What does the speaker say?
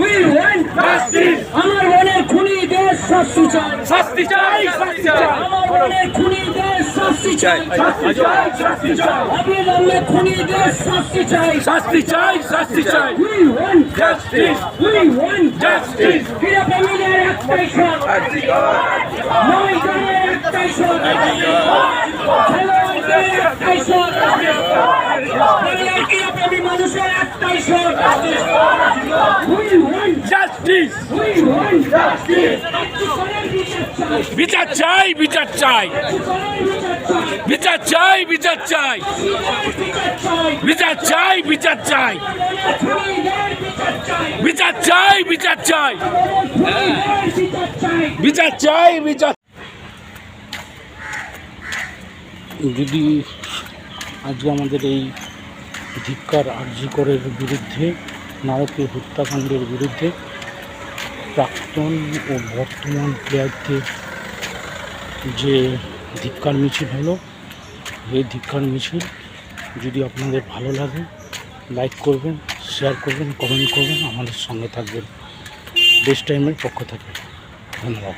We want justice আমার মনে খুনি দেশ শাস্তি চাই। শাস্তি চাই শাস্তি চাই। আমার মনের খুনি দেশ শাস্তি চাই। শাস্তি চাই শাস্তি চাই। অবিলম্বে খুনি দেশ শাস্তি চাই। শাস্তি চাই শাস্তি চাই। We want justice we want justice ফিরে ফ্যামিলির একটাই সব নয় জনের একটাই সব খেলোয়াড়দের একটাই সব বিচার চাই বিচার চাই। বিচার চাই বিচার চাই। বিচার চাই বিচার চাই। বিচার চাই বিচার চাই। বিচার চাই, বিচার যদি আজকে আমাদের এই ধিক্কার আর্যিকরের বিরুদ্ধে, নারকীয় হত্যাকাণ্ডের বিরুদ্ধে প্রাক্তন ও বর্তমান প্লেয়ারদের যে ধিক্কার মিছিল হলো এই ধিক্কার মিছিল যদি আপনাদের ভালো লাগে, লাইক করবেন, শেয়ার করবেন, কমেন্ট করবেন, আমাদের সঙ্গে থাকবেন। বেস্ট টাইমের পক্ষ থেকে। ধন্যবাদ।